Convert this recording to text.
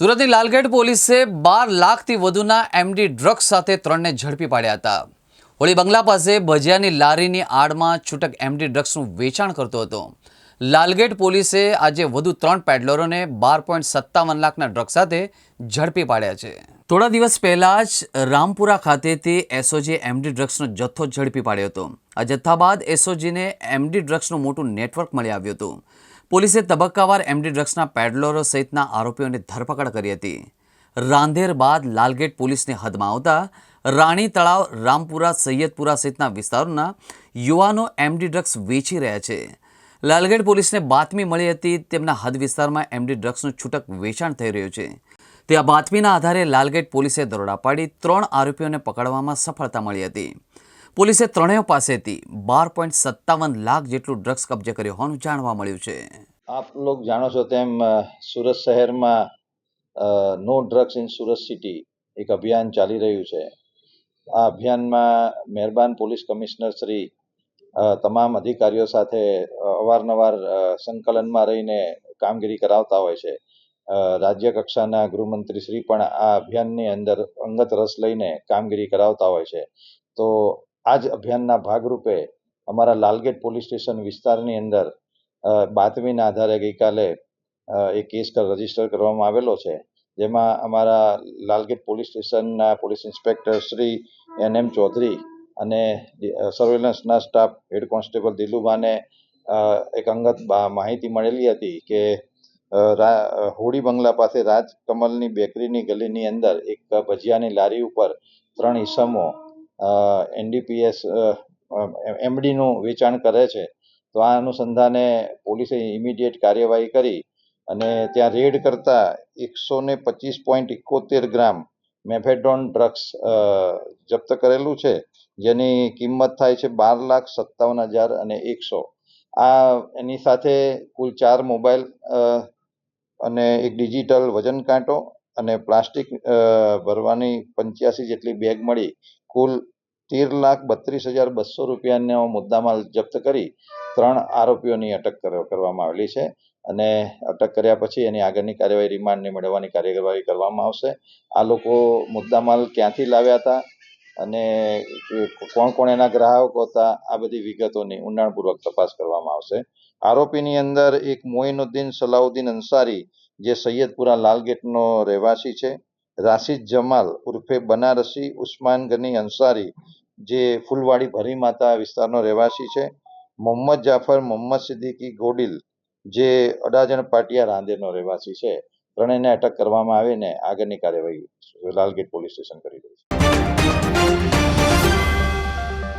સુરતની લાલગેટ પોલીસે બાર લાખથી વધુના એમડી ડ્રગ્સ સાથે ત્રણને ઝડપી પાડ્યા હતા. હોળી બંગલા પાસે ભજીયાની લારીની આડમાં છૂટક એમડી ડ્રગ્સનું વેચાણ કરતો હતો. લાલગેટ પોલીસે આજે વધુ ત્રણ પેડલરોને બાર પોઈન્ટ સત્તાવન લાખના ડ્રગ્સ સાથે ઝડપી પાડ્યા છે. થોડા દિવસ પહેલા જ રામપુરા ખાતેથી એસઓજી એમડી ડ્રગ્સનો જથ્થો ઝડપી પાડ્યો હતો. આ જથ્થા બાદ એસઓજીને એમડી ડ્રગ્સનું મોટું નેટવર્ક મળી આવ્યું હતું. પોલીસે તબક્કાવાર એમડી ડ્રગ્સના પેડલરો સહિતના આરોપીઓની ધરપકડ કરી હતી. રાંધેર બાદ લાલગેટ પોલીસની હદમાં આવતા રાણી તળાવ, રામપુરા, સૈયદપુરા સહિતના વિસ્તારોના યુવાનો એમડી ડ્રગ્સ વેચી રહ્યા છે. લાલગેટ પોલીસને બાતમી મળી હતી, તેમના હદ વિસ્તારમાં એમડી ડ્રગ્સનું છૂટક વેચાણ થઈ રહ્યું છે. તે આ બાતમીના આધારે લાલગેટ પોલીસે દરોડા પાડી ત્રણ આરોપીઓને પકડવામાં સફળતા મળી હતી. પોલીસે ત્રણેય પાસેથી બાર પોઈન્ટ સત્તાવન લાખ જેટલું ડ્રગ્સ કબજે કર્યું હોવાનું જાણવા મળ્યું છે. આપ લોક જાણો છો તેમ સુરત શહેરમાં no drugs in Surat city એક અભિયાન ચાલી રહ્યું છે. આ અભિયાનમાં મહેરબાન પોલીસ કમિશનર શ્રી તમામ અધિકારીઓ સાથે અવારનવાર સંકલનમાં રહીને કામગીરી કરાવતા હોય છે. રાજ્ય કક્ષાના ગૃહમંત્રી શ્રી પણ આ અભિયાનની અંદર અંગત રસ લઈને કામગીરી કરાવતા હોય છે. તો આ જ અભિયાનના ભાગરૂપે અમારા લાલગેટ પોલીસ સ્ટેશન વિસ્તારની અંદર બાતમીના આધારે ગઈકાલે એક કેસ રજિસ્ટર કરવામાં આવેલો છે, જેમાં અમારા લાલગેટ પોલીસ સ્ટેશનના police inspector Shri N M Chaudhary અને સર્વેલન્સના સ્ટાફ હેડ કોન્સ્ટેબલ દિલુબાને એક અંગત માહિતી મળેલી હતી કે હોડી બંગલા પાસે રાજકમલની બેકરીની ગલીની અંદર એક ભજીયાની લારી ઉપર ત્રણ ઈસમો એનડીપીએસ એમડીનું વેચાણ કરે છે. તો આ અનુસંધાને પોલીસે ઇમિડિયેટ કાર્યવાહી કરી અને ત્યાં રેડ કરતા એકસો ને પચીસ પોઈન્ટ ઇકોતેર ગ્રામ મેફેડોન ડ્રગ્સ જપ્ત કરેલું છે, જેની કિંમત થાય છે બાર લાખ સત્તાવન હજાર અને એકસો. આ એની સાથે કુલ ચાર મોબાઈલ અને એક ડિજિટલ વજન કાંટો અને પ્લાસ્ટિક ભરવાની પંચ્યાસી જેટલી બેગ મળી. કુલ તેર લાખ બત્રીસ હજાર બસો રૂપિયાનો મુદ્દામાલ જપ્ત કરી ત્રણ આરોપીઓની અટક કર- કરવામાં આવેલી છે. અને અટક કર્યા પછી એની આગળની કાર્યવાહી રિમાન્ડને મેળવવાની કાર્યવાહી કરવામાં આવશે. આ લોકો મુદ્દામાલ ક્યાંથી લાવ્યા હતા અને કોણ કોણ એના ગ્રાહકો હતા, આ બધી વિગતોની ઊંડાણપૂર્વક તપાસ કરવામાં આવશે. આરોપીની અંદર એક મોઇનુદ્દીન સલાઉદ્દીન અંસારી, જે સૈયદપુરા લાલગેટનો રહેવાસી છે. રાશિદ જમાલ ઉર્ફે બનારસી ઉસ્માન ગની અંસારી, જે ફૂલવાડી ભરી માતા વિસ્તારનો રહેવાસી છે. મોહમ્મદ જાફર, મોહમ્મદ સિદ્દીકી ગોડિલ, જે અડાજણ પાટિયા રાંદેરનો રહેવાસી છે. ત્રણેયને અટક કરવામાં આવીને આગળની કાર્યવાહી લાલગેટ પોલીસ સ્ટેશન કરી રહી છે.